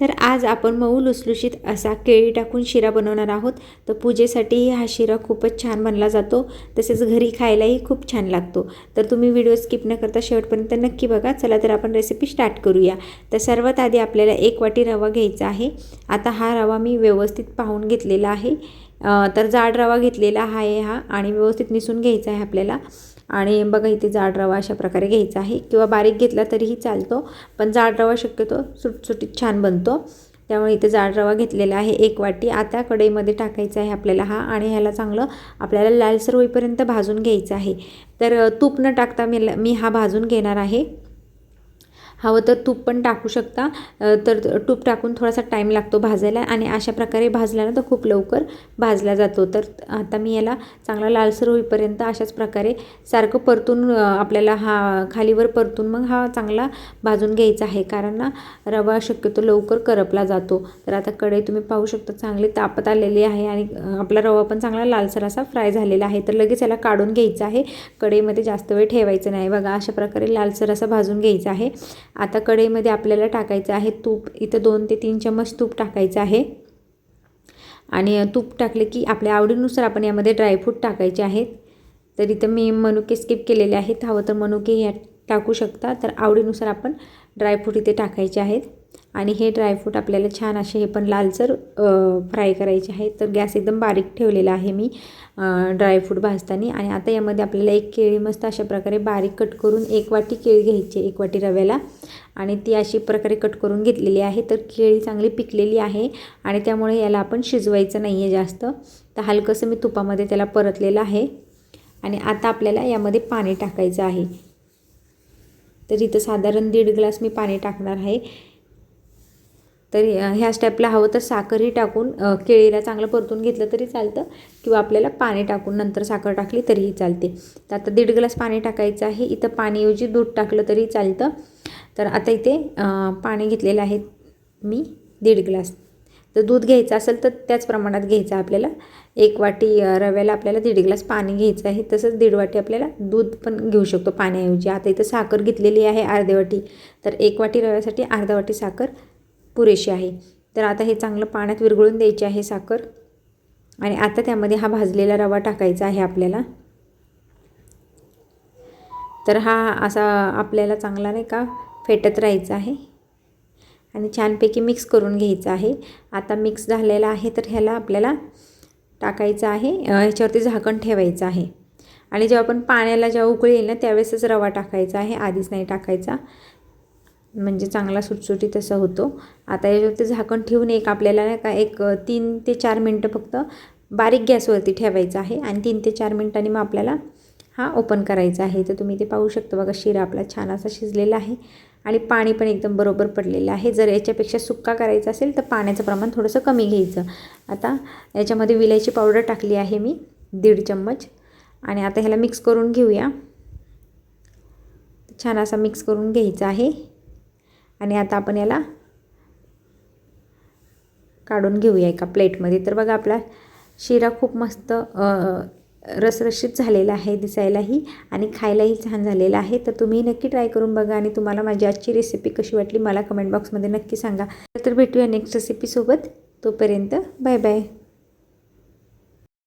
तर आज आपण मऊ लुसलुशीत असा केळी टाकून शिरा बनवणार आहोत. तर पूजेसाठीही हा शिरा खूपच छान बनला जातो. तसेच घरी खायलाही खूप छान लागतो. तर तुम्ही व्हिडिओ स्किप न करता शेवटपर्यंत नक्की बघा. चला तर आपण रेसिपी स्टार्ट करूया. तर सर्वात आधी आपल्याला एक वाटी रवा घ्यायचा आहे. आता हा रवा मी व्यवस्थित पाहून घेतलेला आहे. तर जाड रवा घेतलेला आहे हा आणि व्यवस्थित निसून घ्यायचा आहे आपल्याला. आणि बघा इथे जाड रवा अशा प्रकारे घ्यायचा आहे. किंवा बारीक घेतला तरीही चालतो पण जाड रवा शक्यतो सुटसुटीत छान बनतो. त्यामुळे इथे जाड रवा घेतलेला आहे एक वाटी. आता कढईमध्ये टाकायचा आहे आपल्याला हा आणि ह्याला चांगलं आपल्याला लालसर होईपर्यंत भाजून घ्यायचं आहे. तर तूप न टाकता मी मी हा भाजून घेणार आहे. हवं तर तूप पण टाकू शकता. तर तूप टाकून थोडासा टाईम लागतो भाजायला आणि अशा प्रकारे भाजला ना तर खूप लवकर भाजला जातो. तर आता मी याला चांगला लालसर होईपर्यंत अशाच प्रकारे सारखं परतून आपल्याला हा खालीवर परतून मग हा चांगला भाजून घ्यायचा आहे. कारण ना रवा शक्यतो लवकर करपला जातो. तर आता कढई तुम्ही पाहू शकता चांगली तापत आलेली आहे आणि आपला रवा पण चांगला लालसर असा फ्राय झालेला आहे. तर लगेच याला काढून घ्यायचा आहे. कढईमध्ये जास्त वेळ ठेवायचं नाही. बघा अशा प्रकारे लालसर असा भाजून घ्यायचा आहे. आता कढईमध्ये आपल्याला टाकायचं आहे तूप. इथं दोन ते तीन चम्मच तूप टाकायचं आहे. आणि तूप टाकले की आपल्या आवडीनुसार आपण यामध्ये ड्रायफ्रूट टाकायचे आहेत. तर इथं मी मनुके स्किप केलेले आहेत. हवं तर मनुके या टाकू शकता. तर आवडीनुसार आपण ड्रायफ्रूट इथे टाकायचे आहेत. आणि हे ड्रायफ्रूट आपल्याला छान असे हे पण लालसर फ्राय करायचे आहे तर गॅस एकदम बारीक ठेवलेला आहे मी ड्रायफ्रूट भाजताना. आणि आता यामध्ये आपल्याला एक केळी मस्त अशा प्रकारे बारीक कट करून एक वाटी केळी घ्यायची एक वाटी रव्याला. आणि ती अशी प्रकारे कट करून घेतलेली आहे तर केळी चांगली पिकलेली आहे आणि त्यामुळे याला आपण शिजवायचं नाही आहे जास्त. तर हलकंसं मी तुपामध्ये त्याला परतलेलं आहे. आणि आता आपल्याला यामध्ये पाणी टाकायचं आहे. तर इथं साधारण दीड ग्लास मी पाणी टाकणार आहे. तर ह्या स्टेपला हवं तर साखरही टाकून केळीला चांगलं परतून घेतलं तरी चालतं किंवा आपल्याला पाणी टाकून नंतर साखर टाकली तरीही चालते. तर आता दीड ग्लास पाणी टाकायचं आहे. इथं पाणीऐवजी दूध टाकलं तरी चालतं. तर आता इथे पाणी घेतलेलं आहे मी दीड ग्लास. तर दूध घ्यायचं असेल तर त्याच प्रमाणात घ्यायचं आपल्याला. एक वाटी रव्याला आपल्याला दीड ग्लास पाणी घ्यायचं आहे. तसंच दीड वाटी आपल्याला दूध पण घेऊ शकतो पाण्याऐवजी. आता इथं साखर घेतलेली आहे अर्धे वाटी. तर एक वाटी रव्यासाठी अर्धा वाटी साखर पुरेशी आहे. तर आता हे चांगलं पाण्यात विरघळून द्यायची आहे साखर. आणि आता त्यामध्ये हा भाजलेला रवा टाकायचा आहे आपल्याला. तर हा असा आपल्याला चांगला नाही का फेटत राहायचा आहे. आणि छानपैकी मिक्स करून घ्यायचं आहे. आता मिक्स झालेला आहे तर ह्याला आपल्याला टाकायचं आहे. ह्याच्यावरती झाकण ठेवायचं आहे. आणि जेव्हा आपण पाण्याला जेव्हा उकळी येईल ना त्यावेळेसच रवा टाकायचा आहे. आधीच नाही टाकायचा. म्हणजे चांगला सुटसुटीत असा होतो. आता याच्यावरती झाकण ठेवून एक आपल्याला नाही का एक तीन ते चार मिनटं फक्त बारीक गॅसवरती ठेवायचं आहे आणि तीन ते चार मिनटांनी मग आपल्याला हा ओपन करायचा आहे. तर तुम्ही ते पाहू शकता बघा शिरा आपला छान असा शिजलेला आहे आणि पाणी पण एकदम बरोबर पडलेलं आहे. जर याच्यापेक्षा सुक्का करायचा असेल तर पाण्याचं प्रमाण थोडंसं कमी घ्यायचं. आता याच्यामध्ये विलायची पावडर टाकली आहे मी दीड चम्मच. आणि आता ह्याला मिक्स करून घेऊया. छान असा मिक्स करून घ्यायचा आहे. आणि आता आपण याला काढून घेऊया एका प्लेटमध्ये. तर बघा आपला शिरा खूप मस्त रसरशीत झालेला आहे दिसायलाही आणि खायलाही छान झालेला आहे. तर तुम्ही नक्की ट्राय करून बघा आणि तुम्हाला माझी आजची रेसिपी कशी वाटली मला कमेंट बॉक्समध्ये नक्की सांगा. तर भेटूया नेक्स्ट रेसिपीसोबत तोपर्यंत बाय बाय.